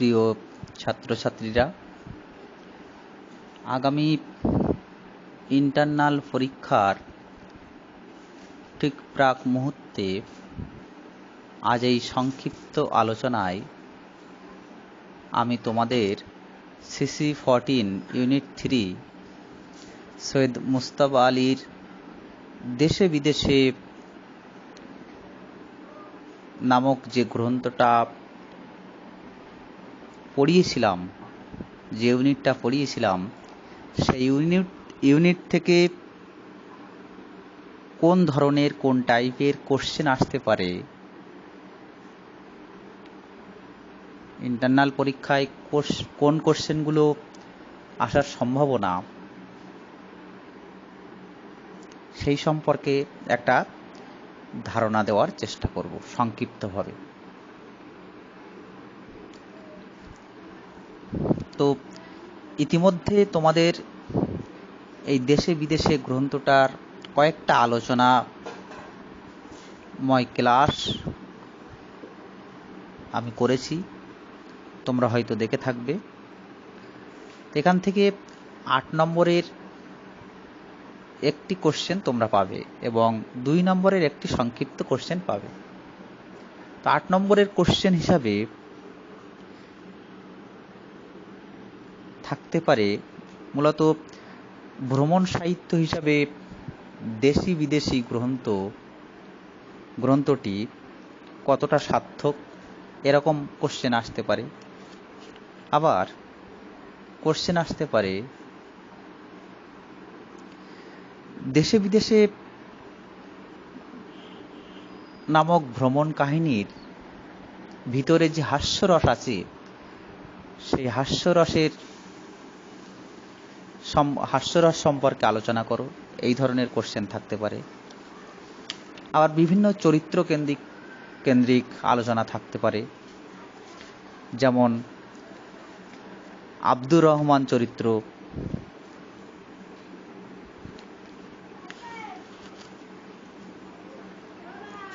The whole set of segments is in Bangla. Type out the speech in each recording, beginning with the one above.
প্রিয় ছাত্রছাত্রীরা, আগামী ইন্টারনাল পরীক্ষার ঠিক প্রাক মুহূর্তে আজ এই সংক্ষিপ্ত আলোচনায় আমি তোমাদের CC fourteen unit three Syed Mujtaba আলীর দেশে বিদেশে নামক যে গ্রন্থটা পড়িয়েছিলাম, যে ইউনিটটা পড়িয়েছিলাম, সেই ইউনিট ইউনিট থেকে কোন ধরনের, কোন টাইপের কোশ্চেন আসতে পারে? ইন্টারনাল পরীক্ষায় কোন কোশ্চেনগুলো আসার সম্ভাবনা? সেই সম্পর্কে একটা ধারণা দেওয়ার চেষ্টা করব সংক্ষিপ্তভাবে। তো ইতিমধ্যে তোমাদের এই দেশে বিদেশে গ্রন্থটার কয়েকটা আলোচনা ময় ক্লাস আমি করেছি। তোমরা হয়তো দেখে থাকবে। এখান থেকে আট নম্বরের একটি কোশ্চেন তোমরা পাবে এবং দুই নম্বরের একটি সংক্ষিপ্ত কোশ্চেন পাবে। তো আট নম্বরের কোশ্চেন হিসাবে থাকতে পারে, মূলত ভ্রমণ সাহিত্য হিসাবে দেশি বিদেশি গ্রন্থ, গ্রন্থটি কতটা সার্থক, এরকম কোশ্চেন আসতে পারে। আবার কোশ্চেন আসতে পারে দেশে বিদেশে নামক ভ্রমণ কাহিনীর ভিতরে যে হাস্যরস আছে, সেই হাস্যরসের হাস্যরস সম্পর্কে আলোচনা করো। এই ধরনের কোশ্চেন থাকতে পারে। আবার বিভিন্ন চরিত্র কেন্দ্রিক কেন্দ্রিক আলোচনা থাকতে পারে। যেমন, আব্দুর রহমান চরিত্র।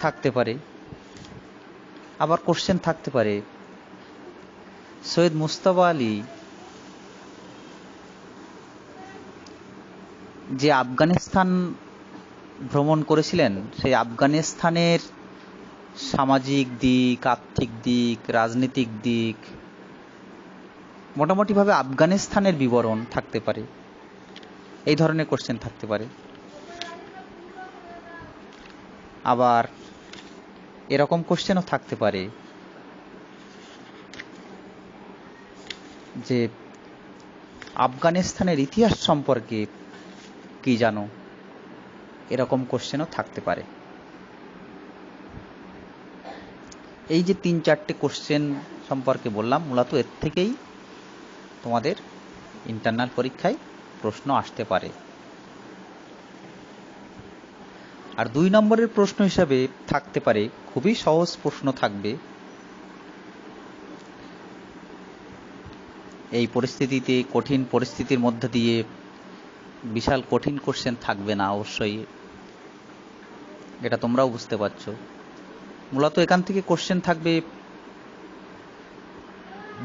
থাকতে পারে। আবার কোশ্চেন থাকতে পারে। সৈয়দ মুস্তফা আলী যে আফগানিস্তান ভ্রমণ করেছিলেন, সেই আফগানিস্তানের সামাজিক দিক, আর্থিক দিক, রাজনৈতিক দিক, মোটামুটিভাবে আফগানিস্তানের বিবরণ থাকতে পারে। এই ধরনের কোশ্চেন থাকতে পারে। আবার এরকম কোশ্চেনও থাকতে পারে যে আফগানিস্তানের ইতিহাস সম্পর্কে কি জানো? এরকম কোশ্চেনও থাকতে পারে। এই যে তিন চারটে কোশ্চেন সম্পর্কে বললাম, মূলত এর থেকেই তোমাদের ইন্টারনাল পরীক্ষায় প্রশ্ন আসতে পারে। আর দুই নম্বরের প্রশ্ন হিসাবে থাকতে পারে, খুবই সহজ প্রশ্ন থাকবে, এই পরিস্থিতিতে, কঠিন পরিস্থিতির মধ্যে দিয়ে বিশাল কঠিন কোশ্চেন থাকবে না অবশ্যই। এটা তোমরাও বুঝতে পারছ। মূলত এখান থেকে কোশ্চেন থাকবে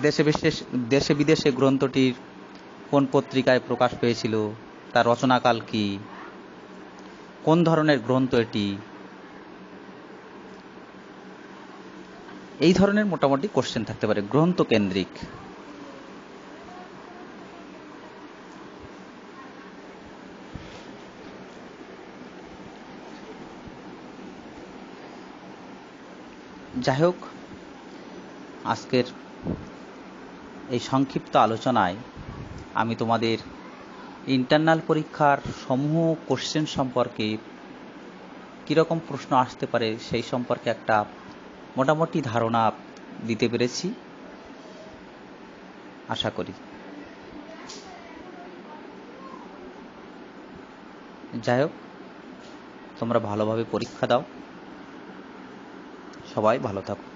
দেশে বিশেষ, দেশে বিদেশে গ্রন্থটির কোন পত্রিকায় প্রকাশ পেয়েছিল, তার রচনাকাল কি, কোন ধরনের গ্রন্থ এটি? এই ধরনের মোটামুটি কোশ্চেন থাকতে পারে, গ্রন্থ কেন্দ্রিক। যাই হোক, আজকের এই সংক্ষিপ্ত আলোচনায় আমি তোমাদের ইন্টারনাল পরীক্ষার সমূহ কোশ্চেন সম্পর্কে কীরকম প্রশ্ন আসতে পারে সেই সম্পর্কে একটা মোটামুটি ধারণা দিতে পেরেছি। আশা করি। যাই হোক, তোমরা ভালোভাবে পরীক্ষা দাও। সবাই ভালো থাকো।